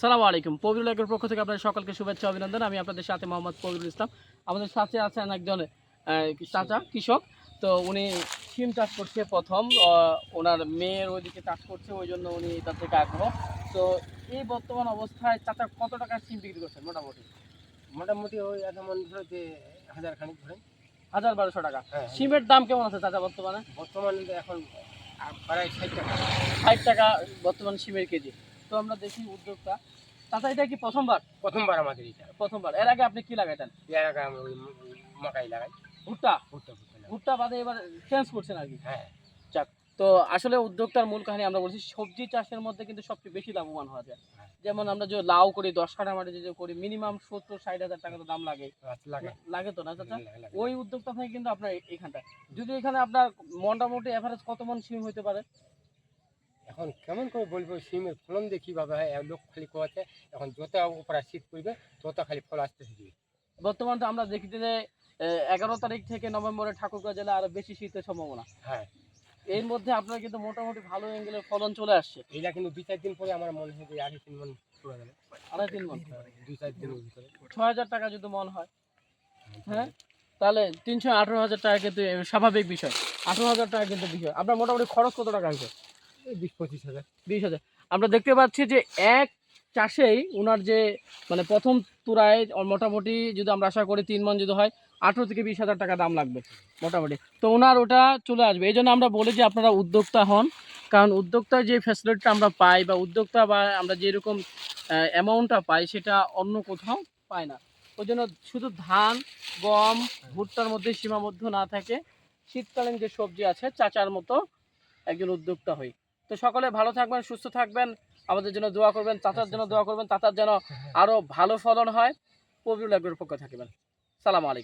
সালাম আলাইকুম। পবিরুল একের পক্ষ থেকে আপনাদের সকলকে শুভেচ্ছা অভিনন্দন। আমি আপনাদের সাথে মোহাম্মদ পবিরুল ইসলাম। আমাদের সাথে আছেন একজন চাচা কৃষক। তো উনি সিম চাষ করছে প্রথম ওনার মেয়ের ওইদিকে চাষ করছে ওই জন্য উনি তার থেকে আগ্রহ। তো এই বর্তমান অবস্থায় চাচা কত টাকার সিম বিক্রি করছেন মোটামুটি? মোটামুটি ওই এমন ধরো যে হাজার খানিক ধরে হাজার বারোশো টাকা। হ্যাঁ। সিমের দাম কেমন আছে চাচা বর্তমানে? বর্তমানে এখন প্রায় ষাট টাকা। ষাট টাকা বর্তমান সিমের কেজি। তো আমরা দেখি উদ্যোগটা চাচা এটা কি প্রথমবার? প্রথমবার আমাদের এটা। প্রথমবার। এর আগে আপনি কি লাগাইতেন? এর আগে আমরা ওই মাকাই লাগাই। ভুট্টা? ভুট্টা ভুট্টা ভুট্টা বাদে এবার চেঞ্জ করছেন আর কি। হ্যাঁ। তো আসলে উদ্যোক্তার মূল কাহিনী আমরা বলছি সবজি চাষের মধ্যে কিন্তু সবচেয়ে বেশি লাভবান হওয়া যায়। হ্যাঁ। যেমন আমরা যে লাউ করি দশ কাঠা মাটি যে করি মিনিমাম সত্তর ষাট হাজার টাকা তো দাম লাগে। লাগে। তো না চাচা। ওই উদ্যোক্তা থেকে কিন্তু আপনার এখানটা যদি এখানে আপনার মোটামুটি এভারেজ কত মন সিম হতে পারে? এখন কেমন করে বলব সিমের ফলন দিয়ে কীভাবে হয় এক লোক খালি কোয়াছে এখন যত উপরে শীত পড়বে তত খালি ফল আসতে দিবে বর্তমান তো আমরা দেখি যে এগারো তারিখ থেকে নভেম্বরে ঠাকুরগাঁও জেলা আরও বেশি শীতের সম্ভাবনা। হ্যাঁ। এর মধ্যে আপনার কিন্তু মোটামুটি ভালো অ্যাঙ্গেলের ফলন চলে আসছে। এটা কিন্তু দুই চার দিন পরে আমার মনে হয় যে আড়াই তিন মন পুরো গেলে আড়াই তিন মন? দুই চার দিনের ভিতরে। ছয় হাজার টাকা যদি মন হয়। হ্যাঁ। তাহলে তিনশো আঠারো হাজার টাকা কিন্তু স্বাভাবিক বিষয়। আঠারো হাজার টাকা কিন্তু বিষয়। আপনার মোটামুটি খরচ কত টাকা আছে? বিশ পঁচিশ হাজার। বিশ হাজার। আমরা দেখতে পাচ্ছি যে এক চাষেই ওনার যে মানে প্রথম তুরায় মোটামুটি যদি আমরা আশা করি তিন মন যদি হয়, আঠেরো থেকে বিশ হাজার টাকা দাম লাগবে মোটামুটি। তো ওনার ওটা চলে আসবে। এই জন্য আমরা বলি যে আপনারা উদ্যোক্তা হন, কারণ উদ্যোক্তার যে ফ্যাসিলিটিটা আমরা পাই বা উদ্যোক্তা বা আমরা যেরকম অ্যামাউন্টটা পাই সেটা অন্য কোথাও পাই না। ওই জন্য শুধু ধান, গম, ভুট্টার মধ্যে সীমাবদ্ধ না থাকে, শীতকালীন যে সবজি আছে, চাচার মতো একজন উদ্যোক্তা হই। তো সকলে ভালো থাকবেন, সুস্থ থাকবেন। আমাদের জন্য দোয়া করবেন, চাচার জন্য দোয়া করবেন, চাচার যেন আরও ভালো ফলন হয়। পবিউল এগ্রোর পক্ষে থাকবেন। সালাম আলাইকুম।